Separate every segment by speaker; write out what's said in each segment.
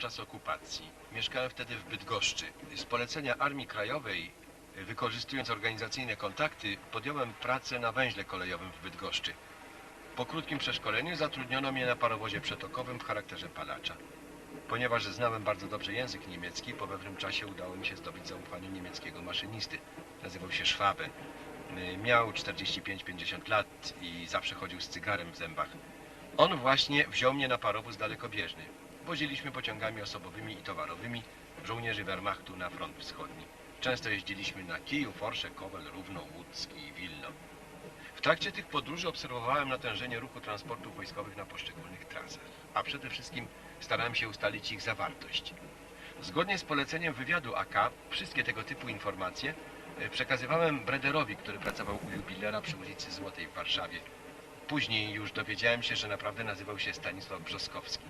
Speaker 1: czas okupacji. Mieszkałem wtedy w Bydgoszczy. Z polecenia Armii Krajowej, wykorzystując organizacyjne kontakty, podjąłem pracę na węźle kolejowym w Bydgoszczy. Po krótkim przeszkoleniu zatrudniono mnie na parowozie przetokowym w charakterze palacza. Ponieważ znałem bardzo dobrze język niemiecki, po pewnym czasie udało mi się zdobyć zaufanie niemieckiego maszynisty. Nazywał się Schwabe. Miał 45-50 lat i zawsze chodził z cygarem w zębach. On właśnie wziął mnie na parowóz dalekobieżny. Woziliśmy pociągami osobowymi i towarowymi żołnierzy Wehrmachtu na front wschodni. Często jeździliśmy na Kijów, Forsze, Kowel, Równo, Łódzki i Wilno. W trakcie tych podróży obserwowałem natężenie ruchu transportów wojskowych na poszczególnych trasach, a przede wszystkim starałem się ustalić ich zawartość. Zgodnie z poleceniem wywiadu AK, wszystkie tego typu informacje e, przekazywałem Brederowi, który pracował u jubilera przy ulicy Złotej w Warszawie. Później już dowiedziałem się, że naprawdę nazywał się Stanisław Brzoskowski.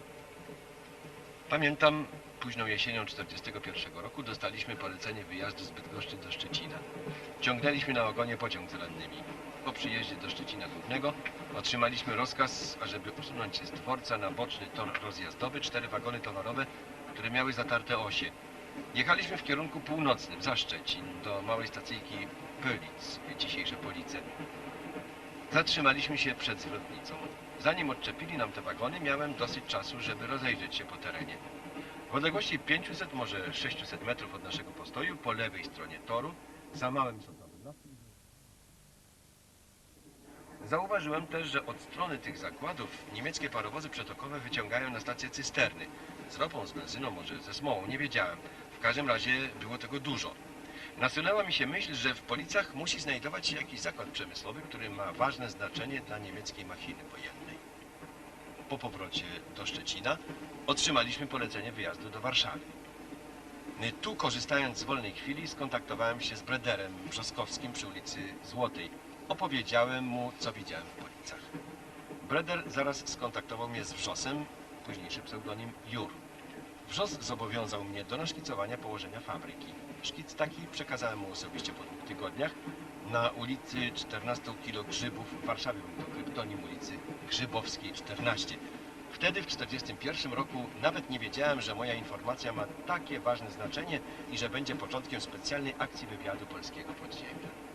Speaker 1: Pamiętam, późną jesienią 1941 roku dostaliśmy polecenie wyjazdu z Bydgoszczy do Szczecina. Ciągnęliśmy na ogonie pociąg z rannymi. Po przyjeździe do Szczecina Głównego otrzymaliśmy rozkaz, ażeby usunąć z dworca na boczny tor rozjazdowy cztery wagony towarowe, które miały zatarte osie. Jechaliśmy w kierunku północnym, za Szczecin, do małej stacyjki Pölic, dzisiejsze Police. Zatrzymaliśmy się przed zwrotnicą. Zanim odczepili nam te wagony, miałem dosyć czasu, żeby rozejrzeć się po terenie. W odległości 500, może 600 metrów od naszego postoju, po lewej stronie toru, za małym sosnowym lasem, Zauważyłem też, że od strony tych zakładów niemieckie parowozy przetokowe wyciągają na stację cysterny. Z ropą, z benzyną, może ze smołą, nie wiedziałem. W każdym razie było tego dużo. Nasunęła mi się myśl, że w Policach musi znajdować się jakiś zakład przemysłowy, który ma ważne znaczenie dla niemieckiej machiny wojennej. Po powrocie do Szczecina otrzymaliśmy polecenie wyjazdu do Warszawy. Tu, korzystając z wolnej chwili, skontaktowałem się z Brederem Brzoskowskim przy ulicy Złotej. Opowiedziałem mu, co widziałem w Policach. Breder zaraz skontaktował mnie z Wrzosem, późniejszy pseudonim Jur. Wrzos zobowiązał mnie do naszkicowania położenia fabryki. Szkic taki przekazałem mu osobiście po dwóch tygodniach. Na ulicy 14 kilo Grzybów w Warszawie był to kryptonim ulicy Grzybowskiej 14. Wtedy w 1941 roku nawet nie wiedziałem, że moja informacja ma takie ważne znaczenie i że będzie początkiem specjalnej akcji wywiadu polskiego podziemia.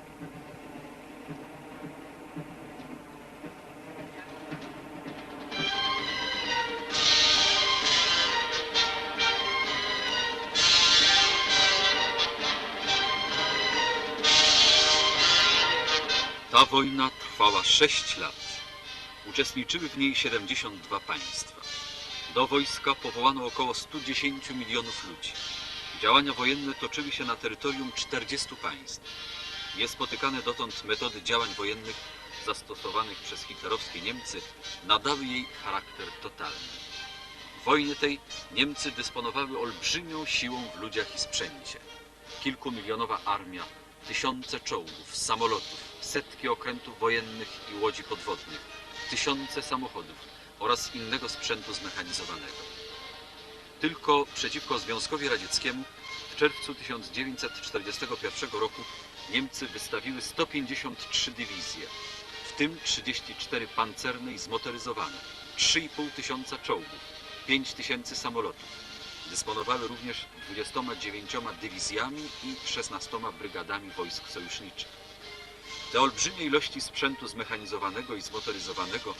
Speaker 2: Ta wojna trwała 6 lat. Uczestniczyły w niej 72 państwa. Do wojska powołano około 110 milionów ludzi. Działania wojenne toczyły się na terytorium 40 państw. Niespotykane dotąd metody działań wojennych zastosowanych przez hitlerowskie Niemcy nadały jej charakter totalny. W wojnie tej Niemcy dysponowały olbrzymią siłą w ludziach i sprzęcie. Kilkumilionowa armia, tysiące czołgów, samolotów, setki okrętów wojennych i łodzi podwodnych, tysiące samochodów oraz innego sprzętu zmechanizowanego. Tylko przeciwko Związkowi Radzieckiemu w czerwcu 1941 roku Niemcy wystawiły 153 dywizje, w tym 34 pancerne i zmotoryzowane, 3,5 tysiąca czołgów, 5 tysięcy samolotów. Dysponowały również 29 dywizjami i 16 brygadami wojsk sojuszniczych. Te olbrzymie ilości sprzętu zmechanizowanego i zmotoryzowanego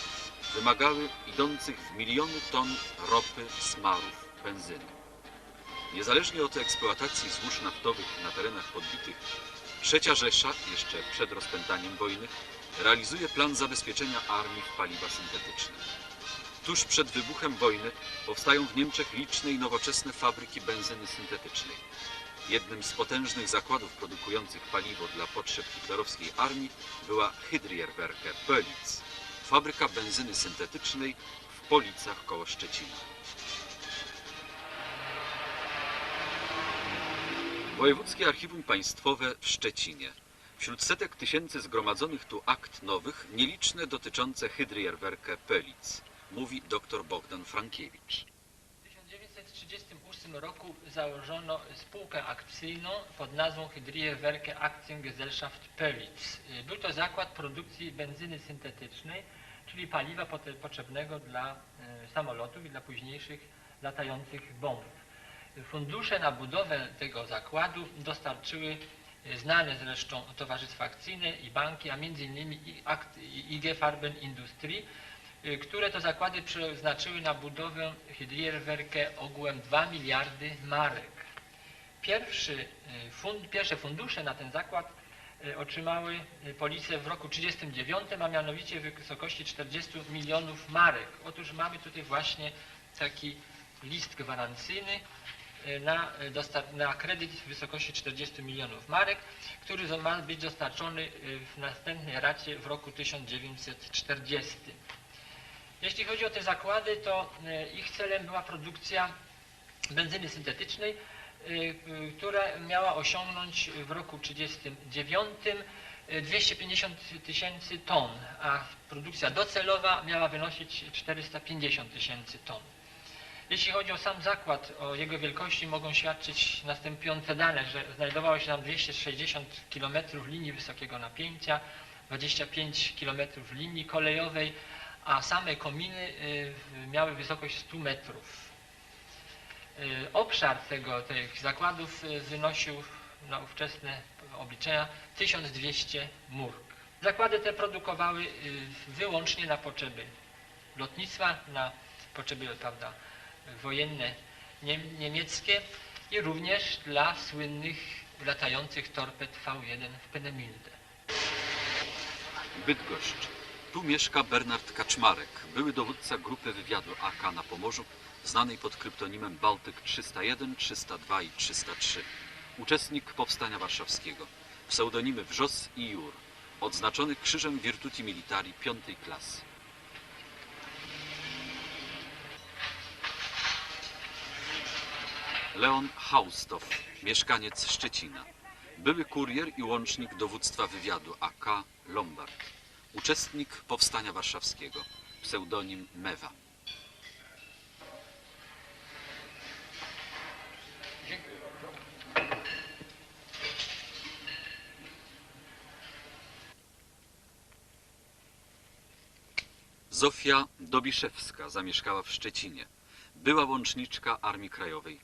Speaker 2: wymagały idących w miliony ton ropy, smarów, benzyny. Niezależnie od eksploatacji złóż naftowych na terenach podbitych, Trzecia Rzesza, jeszcze przed rozpętaniem wojny, realizuje plan zabezpieczenia armii w paliwa syntetyczne. Tuż przed wybuchem wojny powstają w Niemczech liczne i nowoczesne fabryki benzyny syntetycznej. Jednym z potężnych zakładów produkujących paliwo dla potrzeb hitlerowskiej armii była Hydrierwerke Pölitz, fabryka benzyny syntetycznej w Policach koło Szczecina. Wojewódzkie Archiwum Państwowe w Szczecinie. Wśród setek tysięcy zgromadzonych tu akt nowych, nieliczne dotyczące Hydrierwerke Pölitz, mówi dr Bogdan Frankiewicz.
Speaker 3: W 1938 roku założono spółkę akcyjną pod nazwą Hydrie Werke Aktiengesellschaft Pölitz. Był to zakład produkcji benzyny syntetycznej, czyli paliwa potrzebnego dla e, samolotów i dla późniejszych latających bomb. Fundusze na budowę tego zakładu dostarczyły e, znane zresztą towarzystwa akcyjne i banki, a i IG Farben Industrie, które to zakłady przeznaczyły na budowę Hydrierwerke ogółem 2 miliardy marek. Pierwszy, y, fund, pierwsze fundusze na ten zakład y, otrzymały y, police w roku 1939, a mianowicie w wysokości 40 milionów marek. Otóż mamy tutaj właśnie taki list gwarancyjny y, na, y, na kredyt w wysokości 40 milionów marek, który ma być dostarczony y, w następnej racie w roku 1940. Jeśli chodzi o te zakłady, to y, ich celem była produkcja benzyny syntetycznej, y, która miała osiągnąć w roku 1939 y, 250 tysięcy ton, a produkcja docelowa miała wynosić 450 tysięcy ton. Jeśli chodzi o sam zakład, o jego wielkości mogą świadczyć następujące dane, że znajdowało się tam 260 km linii wysokiego napięcia, 25 km linii kolejowej, a same kominy y, miały wysokość 100 metrów. Y, Obszar tego, tych zakładów y, wynosił na ówczesne obliczenia 1200 murk. Zakłady te produkowały wyłącznie na potrzeby lotnictwa, na potrzeby prawda, wojenne niem- niemieckie i również dla słynnych latających torped V1 w Penemünde.
Speaker 2: Bydgoszcz. Tu mieszka Bernard Kaczmarek, były dowódca grupy wywiadu AK na Pomorzu, znanej pod kryptonimem Bałtyk 301, 302 i 303. Uczestnik Powstania Warszawskiego. Pseudonimy Wrzos i Jur. Odznaczony Krzyżem Virtuti Militari piątej klasy. Leon Haustow, mieszkaniec Szczecina. Były kurier i łącznik dowództwa wywiadu AK Lombard. Uczestnik Powstania Warszawskiego. Pseudonim Mewa. Zofia Dobiszewska zamieszkała w Szczecinie. Była łączniczka Armii Krajowej.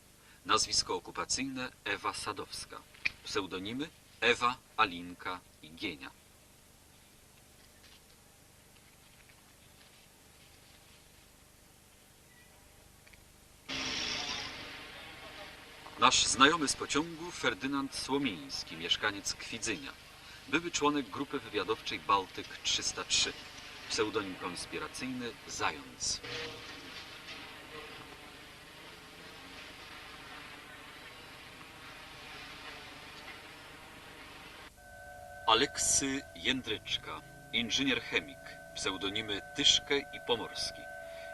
Speaker 2: Nazwisko okupacyjne Ewa Sadowska. Pseudonimy Ewa, Alinka i Gienia. Nasz znajomy z pociągu Ferdynand Słomiński, mieszkaniec Kwidzynia. Były członek grupy wywiadowczej Bałtyk 303. Pseudonim konspiracyjny Zając. Aleksy Jędryczka, inżynier chemik, pseudonimy Tyszkę i Pomorski.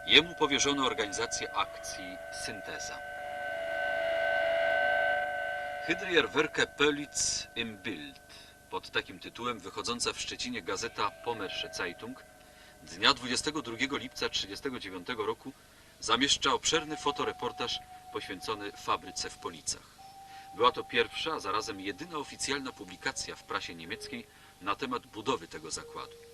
Speaker 2: Jemu powierzono organizację akcji Synteza. Hydrierwerke Pölitz im Bild. Pod takim tytułem wychodząca w Szczecinie gazeta Pommersche Zeitung dnia 22 lipca 1939 roku zamieszcza obszerny fotoreportaż poświęcony fabryce w Policach. Była to pierwsza, a zarazem jedyna oficjalna publikacja w prasie niemieckiej na temat budowy tego zakładu.